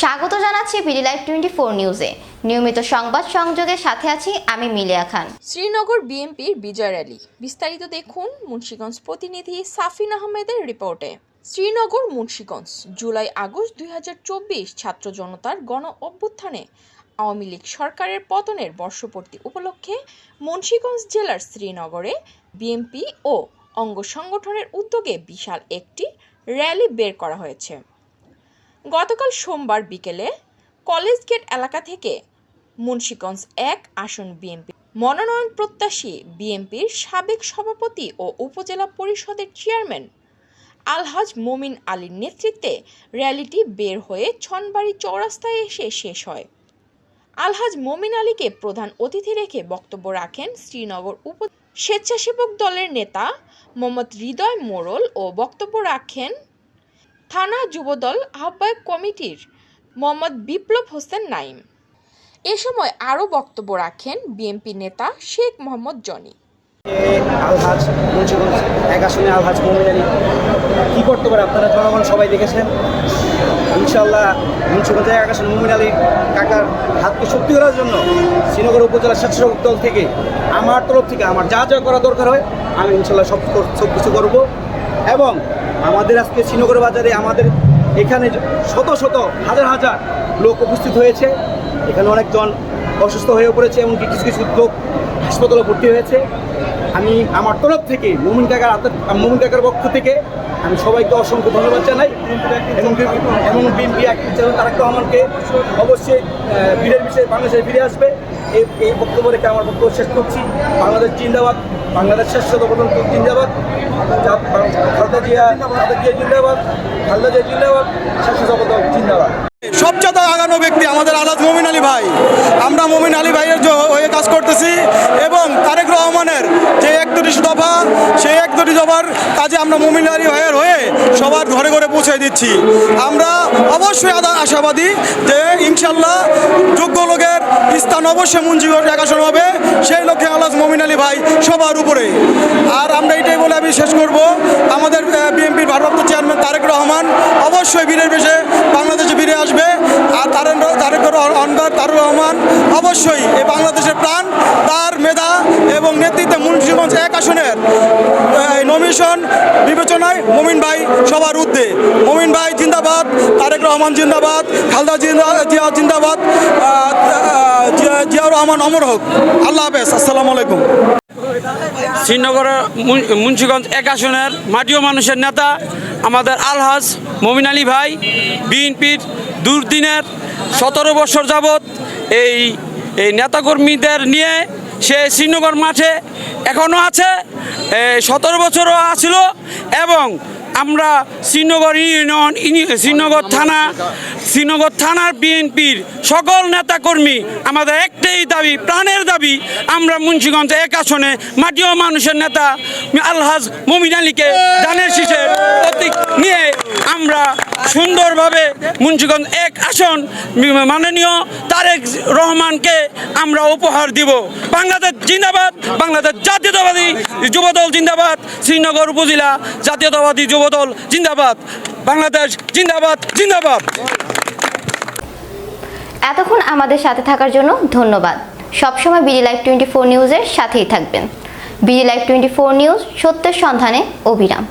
স্বাগত জানাচ্ছি BD live twenty four নিউজে। নিয়মিত সংবাদ সংযোগের সাথে আছি আমি মিলিয়া খান। শ্রীনগর বিএনপির বিজয় র্যালি। বিস্তারিত দেখুন মুন্সীগঞ্জ প্রতিনিধি সাফিন আহমেদের রিপোর্টে। শ্রীনগর মুন্সীগঞ্জ, জুলাই আগস্ট দু হাজার চব্বিশ ছাত্র জনতার গণ অভ্যুত্থানে আওয়ামী লীগ সরকারের পতনের বর্ষপূর্তি উপলক্ষে মুন্সীগঞ্জ জেলার শ্রীনগরে বিএনপি ও অঙ্গ সংগঠনের উদ্যোগে বিশাল একটি র্যালি বের করা হয়েছে। গতকাল সোমবার বিকেলে কলেজ গেট এলাকা থেকে মুন্সিগঞ্জ এক আসন বিএনপি মনোনয়ন প্রত্যাশী বিএনপির সাবেক সভাপতি ও উপজেলা পরিষদের চেয়ারম্যান আলহাজ মোমিন আলীর নেতৃত্বে র্যালিটি বের হয়ে ছনবাড়ি চৌরাস্তায় এসে শেষ হয়। আলহাজ মোমিন আলীকে প্রধান অতিথি রেখে বক্তব্য রাখেন শ্রীনগর উপ স্বেচ্ছাসেবক দলের নেতা মোহাম্মদ হৃদয় মোড়ল ও বক্তব্য রাখেন থানা যুবদল আহ্বায়ক কমিটির মোহাম্মদ বিপ্লব হোসেন নাইম। এ সময় আরও বক্তব্য রাখেন বিএনপি নেতা শেখ মোহাম্মদ জনি। আলহাজ মুন্সিগঞ্জ এক আসনে আলহাজ মোমিন আলী কী করতে পারে আপনারা? জনগণ সবাই দেখেছেন। ইনশাল্লাহ মুন্সিগঞ্জ এক আসনে মোমিন আলী কাকার হাতকে শক্তি করার জন্য শ্রীনগর উপজেলা স্বেচ্ছাসেবক দল থেকে, আমার তরফ থেকে আমার যা যা করা দরকার হয়, আমি ইনশাল্লাহ সব সব কিছু করব। এবং আমাদের আজকে শ্রীনগর বাজারে আমাদের এখানে শত শত, হাজার হাজার লোক উপস্থিত হয়েছে। এখানে অনেকজন অসুস্থ হয়ে পড়েছে, এমনকি কিছু কিছু লোক হাসপাতালে ভর্তি হয়েছে। আমি আমার তরফ থেকে মোমিন হাতের মোমিন কাকার পক্ষ থেকে আমি সবাইকে অসংখ্য ধন্যবাদ জানাই। এবং এবং বিএনপি তারেক রহমানকে অবশ্যই বীরের বিষয়ে বাংলাদেশে ফিরে আসবে। এই এই বক্তব্য রেখে আমার বক্তব্য শেষ করছি। বাংলাদেশ জিন্দাবাদ, বাংলাদেশ শেষ পর্যন্ত জিন্দাবাদ। খালেদা জিয়া খালেদা জিয়া জিন্দাবাদ, খালেদা জিয়া জিন্দাবাদ, শেষ জিন্দাবাদ। সবচেয়ে আগানো ব্যক্তি আমাদের আলাদ মমিন আলী ভাই। আমরা মমিন আলী ভাইয়ের হয়ে কাজ করতেছি এবং তারেক রহমানের যে একত্রিশ দফা, সেই একত্রিশ দফার কাজে আমরা মমিন আলী ভাইয়ের হয়ে সবার ঘরে ঘরে পৌঁছে দিচ্ছি। আমরা অবশ্যই আশাবাদী যে ইনশাল্লাহ যোগ্য লোকের স্থান অবশ্যই মুন্সিগঞ্জ একাশন হবে সেই লক্ষ্যে আল্লাহ মমিন আলী ভাই সবার উপরে। আর আমরা এটাই বলে আমি শেষ করব। আমাদের বিএনপির ভারপ্রাপ্ত চেয়ারম্যান তারেক রহমান অবশ্যই বীরের বেশে বাংলাদেশে আর তারেন তারেক অনবার তারুর রহমান অবশ্যই এই বাংলাদেশের প্রাণ, তার মেধা এবং নেতৃত্বে মুন্সিগঞ্জ এক আসনের নমিশন বিবেচনায় মমিন ভাই সবার ঊর্ধ্বে। মমিন ভাই জিন্দাবাদ, তারেক রহমান জিন্দাবাদ, খালদা জিন্দা, জিয়া জিন্দাবাদ জিয়াউর রহমান অমর হোক। আল্লাহ হাফেজ, আসসালামু আলাইকুম। শ্রীনগরের মুন্সিগঞ্জ এক আসনের মাটিও মানুষের নেতা আমাদের আলহাজ মমিন আলী ভাই, বিএনপির দুর্দিনের সতেরো বছর যাবৎ এই এই নেতাকর্মীদের নিয়ে সে শ্রীনগর মাঠে এখনও আছে। সতেরো বছরও আছিল এবং আমরা শ্রীনগর ইউনিয়ন ইউনি- শ্রীনগর থানা, শ্রীনগর থানার বিএনপির সকল নেতাকর্মী, আমাদের একটাই দাবি, প্রাণের দাবি, আমরা মুন্সিগঞ্জ এক আসনে মাটি ও মানুষের নেতা আলহাজ মমিন আলীকে ধানের শীষের প্রতীক নিয়ে আমরা সুন্দরভাবে মুন্সিগঞ্জ এক আসন, মাননীয় তারেক রহমানকে আমরা উপহার দিব। বাংলাদেশ জিন্দাবাদ, বাংলাদেশ জাতীয়তাবাদী যুবদল জিন্দাবাদ, শ্রীনগর উপজেলা জাতীয়তাবাদী যুবদল জিন্দাবাদ, বাংলাদেশ জিন্দাবাদ জিন্দাবাদ। এতক্ষণ আমাদের সাথে থাকার জন্য ধন্যবাদ। সবসময় বিডি লাইভ টোয়েন্টি ফোর নিউজের সাথেই থাকবেন। BD live twenty four news সত্যের সন্ধানে অবিরাম।